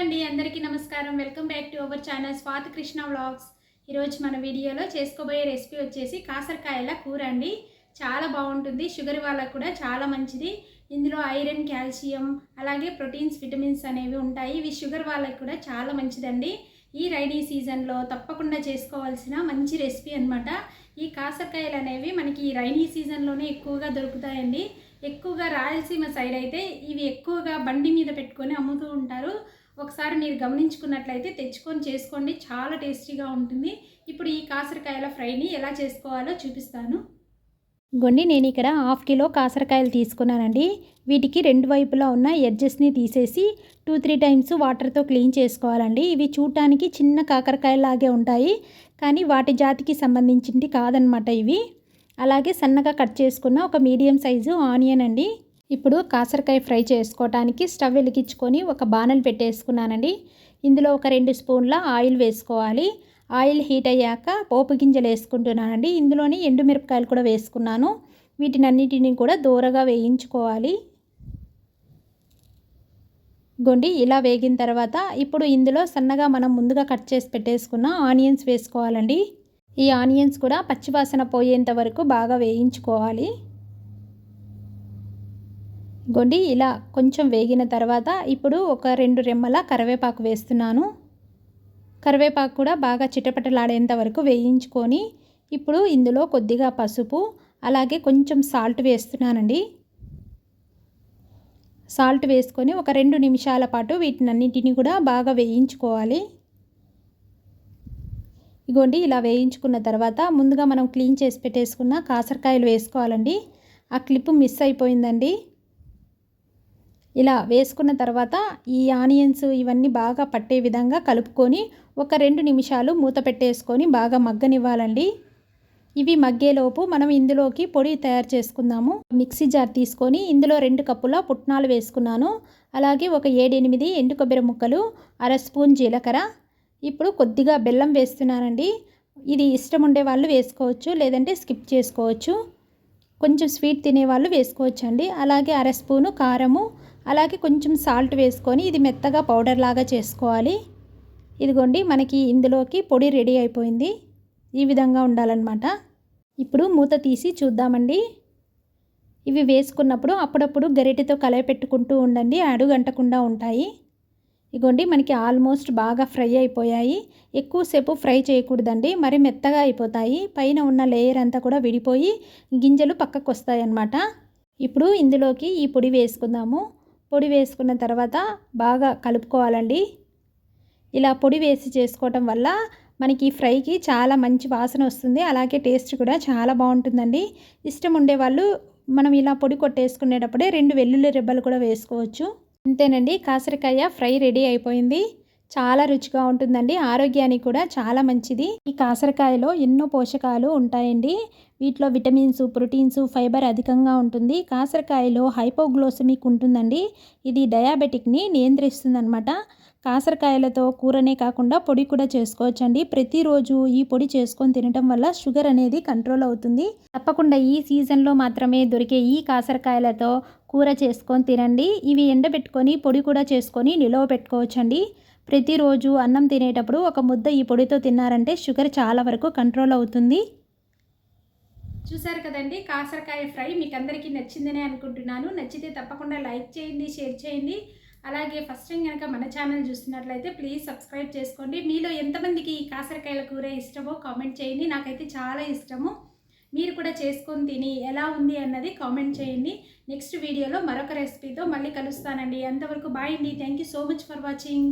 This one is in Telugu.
అండి అందరికీ నమస్కారం. Welcome back to our channel Swathi Krishna vlogs. ఈరోజు మన వీడియోలో చేసుకోబోయే రెసిపీ వచ్చేసి కాసరకాయల కూర అండి. చాలా బాగుంటుంది షుగర్ వాళ్ళకు కూడా చాలా మంచిది. ఇందులో ఐరన్ కాల్షియం అలాగే ప్రోటీన్స్ విటమిన్స్ అనేవి ఉంటాయి. ఇవి షుగర్ వాళ్ళకి కూడా చాలా మంచిదండి. ఈ రైనీ సీజన్లో తప్పకుండా చేసుకోవాల్సిన మంచి రెసిపీ అన్నమాట. ఈ కాసరకాయలు అనేవి మనకి ఈ రైనీ సీజన్లోనే ఎక్కువగా దొరుకుతాయండి. ఎక్కువగా రాయలసీమ సైడ్ అయితే ఇవి ఎక్కువగా బండి మీద పెట్టుకొని అమ్ముతూ ఉంటారు. ఒకసారి మీరు గమనించుకున్నట్లయితే తెచ్చుకొని చేసుకోండి. చాలా టేస్టీగా ఉంటుంది. ఇప్పుడు ఈ కాసరకాయల ఫ్రైని ఎలా చేసుకోవాలో చూపిస్తాను. గొండి నేను ఇక్కడ హాఫ్ కిలో కాసరకాయలు తీసుకున్నానండి. వీటికి రెండు వైపులా ఉన్న ఎడ్జెస్ని తీసేసి టూ త్రీ టైమ్స్ వాటర్తో క్లీన్ చేసుకోవాలండి. ఇవి చూడటానికి చిన్న కాకరకాయలాగే ఉంటాయి. కానీ వాటి జాతికి సంబంధించింది కాదనమాట ఇవి. అలాగే సన్నగా కట్ చేసుకున్న ఒక మీడియం సైజు ఆనియన్ అండి. ఇప్పుడు కాసరకాయ ఫ్రై చేసుకోవడానికి స్టవ్ వెలిగించుకొని ఒక బాణలు పెట్టేసుకున్నానండి. ఇందులో ఒక రెండు స్పూన్ల ఆయిల్ వేసుకోవాలి. ఆయిల్ హీట్ అయ్యాక పోపు గింజలు వేసుకుంటున్నానండి. ఇందులోని ఎండుమిరపకాయలు కూడా వేసుకున్నాను. వీటినన్నిటిని కూడా దూరగా వేయించుకోవాలి. గొండి ఇలా వేగిన తర్వాత ఇప్పుడు ఇందులో సన్నగా మనం ముందుగా కట్ చేసి పెట్టేసుకున్న ఆనియన్స్ వేసుకోవాలండి. ఈ ఆనియన్స్ కూడా పచ్చివాసన పోయేంత వరకు బాగా వేయించుకోవాలి. గొండి ఇలా కొంచెం వేగిన తర్వాత ఇప్పుడు ఒక రెండు రెమ్మల కరివేపాకు వేస్తున్నాను. కరివేపాకు కూడా బాగా చిటపటలాడేంత వరకు వేయించుకొని ఇప్పుడు ఇందులో కొద్దిగా పసుపు అలాగే కొంచెం సాల్ట్ వేస్తున్నానండి. సాల్ట్ వేసుకొని ఒక రెండు నిమిషాల పాటు వీటినన్నింటినీ కూడా బాగా వేయించుకోవాలి. ఇగోండి ఇలా వేయించుకున్న తర్వాత ముందుగా మనం క్లీన్ చేసి పెట్టేసుకున్న కాసరకాయలు వేసుకోవాలండి. ఆ క్లిప్ మిస్ అయిపోయిందండి. ఇలా వేసుకున్న తర్వాత ఈ ఆనియన్స్ ఇవన్నీ బాగా పట్టే విధంగా కలుపుకొని ఒక రెండు నిమిషాలు మూత పెట్టేసుకొని బాగా మగ్గనివ్వాలండి. ఇవి మగ్గేలోపు మనం ఇందులోకి పొడి తయారు చేసుకుందాము. మిక్సీ జార్ తీసుకొని ఇందులో రెండు కప్పుల పుట్నాలు వేసుకున్నాను. అలాగే ఒక ఏడెనిమిది ఎండు కొబ్బరి ముక్కలు అర స్పూన్ జీలకర్ర. ఇప్పుడు కొద్దిగా బెల్లం వేస్తున్నానండి. ఇది ఇష్టం ఉండే వాళ్ళు వేసుకోవచ్చు లేదంటే స్కిప్ చేసుకోవచ్చు. కొంచెం స్వీట్ తినేవాళ్ళు వేసుకోవచ్చు అండి అలాగే అర స్పూను కారము అలాగే కొంచెం సాల్ట్ వేసుకొని ఇది మెత్తగా పౌడర్ లాగా చేసుకోవాలి. ఇదిగోండి మనకి ఇందులోకి పొడి రెడీ అయిపోయింది. ఈ విధంగా ఉండాలన్నమాట. ఇప్పుడు మూత తీసి చూద్దామండి. ఇవి వేసుకున్నప్పుడు అప్పుడప్పుడు గరిటెతో కలయపెట్టుకుంటూ ఉండండి. అడుగంటకుండా ఉంటాయి. ఇగోండి మనకి ఆల్మోస్ట్ బాగా ఫ్రై అయిపోయాయి. ఎక్కువసేపు ఫ్రై చేయకూడదండి మరి మెత్తగా అయిపోతాయి. పైన ఉన్న లేయర్ అంతా కూడా విడిపోయి గింజలు పక్కకు వస్తాయి అన్నమాట ఇప్పుడు ఇందులోకి ఈ పొడి వేసుకుందాము. పొడి వేసుకున్న తర్వాత బాగా కలుపుకోవాలండి. ఇలా పొడి వేసి చేసుకోవటం వల్ల మనకి ఫ్రైకి చాలా మంచి వాసన వస్తుంది. అలాగే టేస్ట్ కూడా చాలా బాగుంటుందండి. ఇష్టం ఉండేవాళ్ళు మనం ఇలా పొడి కొట్టేసుకునేటప్పుడే రెండు వెల్లుల్లి రెబ్బలు కూడా వేసుకోవచ్చు. అంతేనండి. కాసరకాయ ఫ్రై రెడీ అయిపోయింది. చాలా రుచిగా ఉంటుందండి. ఆరోగ్యానికి కూడా చాలా మంచిది. ఈ కాసరకాయలో ఎన్నో పోషకాలు ఉంటాయండి. వీటిలో విటమిన్స్ ప్రోటీన్స్ ఫైబర్ అధికంగా ఉంటుంది. కాసరకాయలో హైపోగ్లోసమిక్ ఉంటుందండి. ఇది డయాబెటిక్ని నియంత్రిస్తుందన్నమాట. కాసరకాయలతో కూరనే కాకుండా పొడి కూడా చేసుకోవచ్చండి. ప్రతిరోజు ఈ పొడి చేసుకొని తినటం వల్ల షుగర్ అనేది కంట్రోల్ అవుతుంది. తప్పకుండా ఈ సీజన్లో మాత్రమే దొరికే ఈ కాసరకాయలతో కూర చేసుకొని తినండి. ఇవి ఎండబెట్టుకొని పొడి కూడా చేసుకొని నిలవ పెట్టుకోవచ్చండి. ప్రతిరోజు అన్నం తినేటప్పుడు ఒక ముద్ద ఈ పొడితో తిన్నారంటే షుగర్ చాలా వరకు కంట్రోల్ అవుతుంది. చూసారు కదండి కాసరకాయ ఫ్రై మీకు అందరికీ నచ్చిందనే అనుకుంటున్నాను. నచ్చితే తప్పకుండా లైక్ చేయండి షేర్ చేయండి. అలాగే ఫస్ట్ టైం కనుక మన ఛానల్ చూస్తున్నట్లయితే ప్లీజ్ సబ్స్క్రైబ్ చేసుకోండి. మీలో ఎంతమందికి ఈ కాసరకాయల కూర ఇష్టమో కామెంట్ చేయండి. నాకైతే చాలా ఇష్టము. మీరు కూడా చేసుకొని తిని ఎలా ఉంది అన్నది కామెంట్ చేయండి. నెక్స్ట్ వీడియోలో మరొక రెసిపీతో మళ్ళీ కలుస్తానండి. అంతవరకు బాయ్ అండి. Thank you so much for watching.